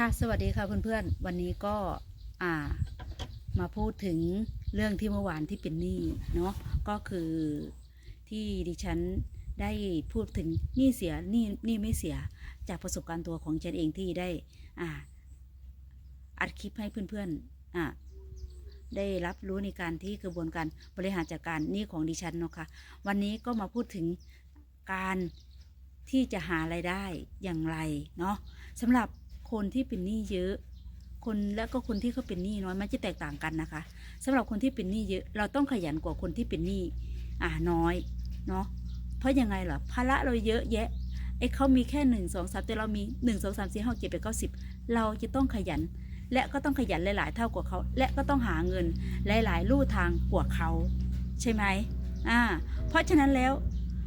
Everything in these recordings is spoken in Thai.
ค่ะ สวัสดีค่ะเพื่อนๆ วันนี้ก็อ่ามาพูดถึงเรื่องที่เมื่อวานที่เป็นหนี้เนาะก็คือที่ดิฉันได้พูดถึงหนี้เสียหนี้หนี้ไม่เสียจากประสบการณ์ตัวของฉันเองที่ได้อ่าอัดคลิปให้เพื่อนๆอ่าได้รับรู้ในการที่กระบวนการบริหารจัดการหนี้ของดิฉันเนาะค่ะวันนี้ก็มาพูดถึงการที่จะหารายได้อย่างไรเนาะสำหรับ คนที่เป็นหนี้เยอะ คนและก็คนที่เขาเป็นหนี้น้อยมันจะแตกต่างกันนะคะสำหรับคนที่เป็นหนี้เยอะ เราต้องขยันกว่าคนที่เป็นหนี้อ่าน้อยเนาะเพราะยังไงล่ะภาระเราเยอะแยะไอ้เขามีแค่หนึ่งสองสามแต่เรามีหนึ่งสองสามสี่ห้าเจ็ดแปดเก้าสิบเราจะต้องขยัน และก็ต้องขยันหลาย ๆ เท่ากว่าเขา และก็ต้องหาเงินหลาย ๆ ลู่ทางกว่าเขา ใช่ไหมอ่า เพราะฉะนั้นแล้ว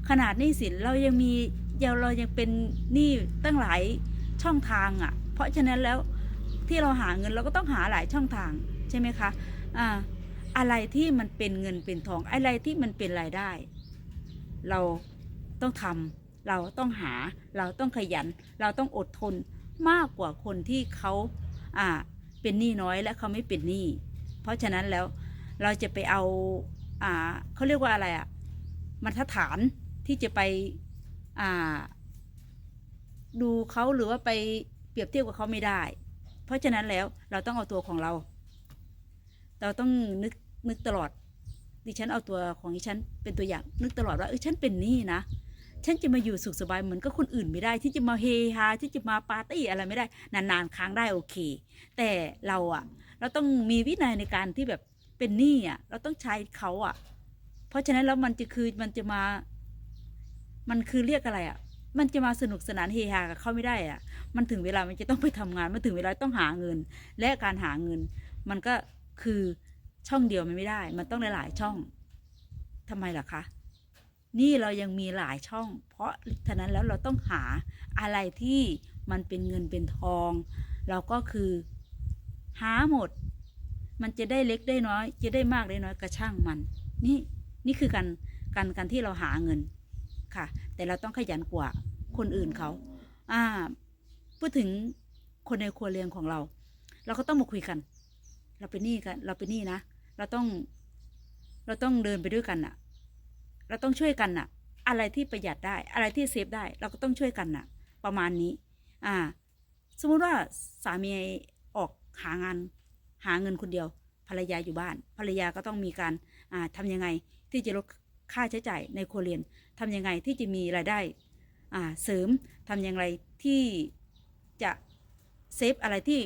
ขนาดหนี้สินเรายังมีเราเรายังเป็นหนี้ตั้งหลายช่องทางอะ่ะ เพราะฉะนั้นแล้วที่เราหาเงินเราก็ต้องหาหลายช่องทางใช่ไหมคะอ่าอะไรที่มันเป็นเงินเป็นทองอะไรที่มันเป็นรายได้ เราต้องทำเราต้องหาเราต้องขยัน เราต้องอดทนมากกว่าคนที่เขาอ่าเป็นหนี้น้อยและเขาไม่เป็นหนี้เพราะฉะนั้นแล้วเราจะไปเอาอ่าเขาเรียกว่าอะไรอะ่ะมาตรฐานที่จะไปอ่าดูเขาหรือว่าไป รียบเทียบกับเขาไม่ได้ เพราะฉะนั้นแล้วเราต้องเอาตัวของเรา เราต้องนึกนึกตลอด ดิฉันเอาตัวของดิฉันเป็นตัวอย่างนึกตลอดว่าเออฉันเป็นหนี้นะฉันจะมาอยู่สุขสบายเหมือนกับคนอื่นไม่ได้ ที่จะมาเฮฮาที่จะมาปาร์ตี้อะไรไม่ได้ นานๆครั้งได้โอเค แต่เราอะเราต้องมีวินัยในการที่แบบเป็นหนี้อะเราต้องใช้เขาอะเพราะฉะนั้นแล้วมันจะคือมันจะมา มันคือเรียกอะไรอะ มันจะมาสนุกสนานเฮฮากับเขาไม่ได้อะมันถึงเวลามันจะต้องไปทำงาน มันถึงเวลาต้องหาเงิน และการหาเงิน มันก็คือช่องเดียวมันไม่ได้ มันต้องหลาย ๆ ช่องทำไมล่ะคะ นี่เรายังมีหลายช่อง เพราะฉะนั้นแล้วเราต้องหาอะไรที่มันเป็นเงินเป็นทอง เราก็คือหาหมด มันจะได้เล็กได้น้อย จะได้มากได้น้อยกระช่างมัน นี่นี่คือการการการที่เราหาเงินค่ะ แต่เราต้องขยันกว่า คนอื่นเขา อ่า พูดถึงคนในครัวเรือนของเรา เราก็ต้องมาคุยกัน เราเป็นหนี้กัน เราเป็นหนี้นะ เราต้อง เราต้องเดินไปด้วยกันน่ะเราต้องช่วยกันน่ะอะไรที่ประหยัดได้ อะไรที่เซฟได้ เราก็ต้องช่วยกันน่ะประมาณนี้ อ่า สมมุติว่าสามีออกหางาน หาเงินคนเดียว ภรรยาอยู่บ้าน ภรรยาก็ต้องมีการ อ่าทำยังไงที่จะลดค่าใช้จ่ายในครัวเรือนทำยังไงที่จะมีรายได้ เสริมทำอย่างไรที่จะเซฟอะไรที่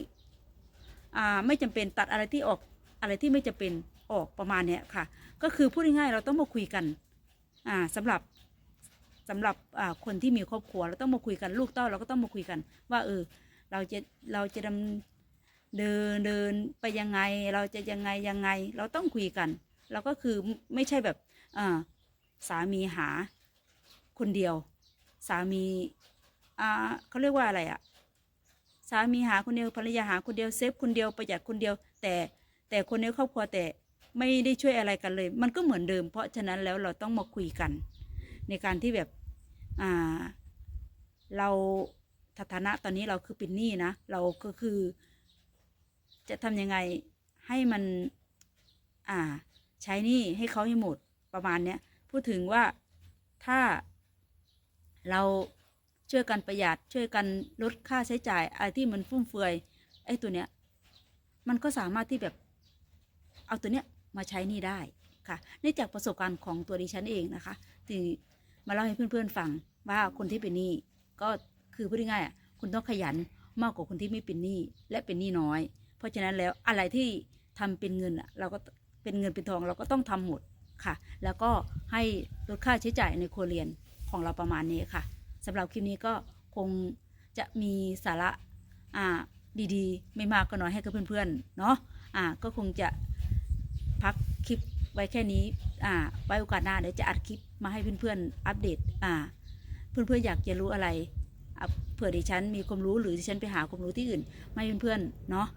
ไม่จำเป็นตัดอะไรที่ออกอะไรที่ไม่จำเป็นออกประมาณเนี้ยค่ะ ก็คือพูดง่ายๆเราต้องมาคุยกันอ่าสำหรับสำหรับคนที่มีครอบครัวเราต้องมาคุยกันลูกเต้าเราก็ต้องมาคุยกัน ว่าเออเราจะเราจะดำเดินเดินไปยังไง เราจะยังไงยังไง เราต้องคุยกัน เราก็คือไม่ใช่แบบสามีหาคนเดียว สามีอ่าเขาเรียกว่าอะไรอะสามีหาคนเดียวภรรยาหาคนเดียวเซฟคนเดียวประหยัดคนเดียว แต่แต่คนในครอบครัวแต่ไม่ได้ช่วยอะไรกันเลย มันก็เหมือนเดิม เพราะฉะนั้นแล้วเราต้องมาคุยกัน ในการที่แบบอ่าเราฐานะตอนนี้เราคือเป็นหนี้นะ เราก็คือ จะทำยังไงให้มันอ่าใช้หนี้ให้เขาให้หมดประมาณเนี้ยพูดถึงว่าถ้า เราช่วยกันประหยัดช่วยกันลดค่าใช้จ่ายอะไรที่มันฟุ่มเฟือยไอ้ตัวเนี้ยมันก็สามารถที่แบบเอาตัวเนี้ยมาใช้นี่ได้ค่ะเนื่องจากประสบการณ์ของตัวดิฉันเองนะคะที่มาเล่าให้เพื่อนๆฟังว่าคนที่เป็นหนี้ก็คือพูดง่ายๆคุณต้องขยันมากกว่าคนที่ไม่เป็นหนี้และเป็นหนี้น้อย เพราะฉะนั้นแล้วอะไรที่ทำเป็นเงินอะเราก็เป็นเงินเป็นทองเราก็ต้องทำหมดค่ะ แล้วก็ให้ลดค่าใช้จ่ายในครัวเรือน ของเราประมาณนี้ค่ะสำหรับคลิปนี้ก็คงจะมีสาระอ่าดีๆ ไม่มากก็น้อยให้กับเพื่อนๆเนาะอ่าก็คงจะพักคลิปไว้แค่นี้อ่าไว้โอกาสหน้าเดี๋ยวจะอัดคลิปมาให้เพื่อนๆอัปเดตอ่าเพื่อนๆอยากจะรู้อะไรเผื่อดิฉันมีความรู้หรือดิฉันไปหาความรู้ที่อื่นมาให้เพื่อนๆเนาะ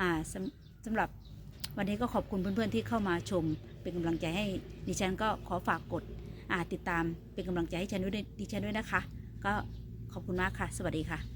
อ่าสำสำหรับวันนี้ก็ขอบคุณเพื่อนๆที่เข้ามาชมเป็นกำลังใจให้ดิฉันก็ขอฝากกด ติดตามเป็นกำลังใจให้ฉันด้วยดิฉันด้วยนะคะ ก็ขอบคุณมากค่ะ สวัสดีค่ะ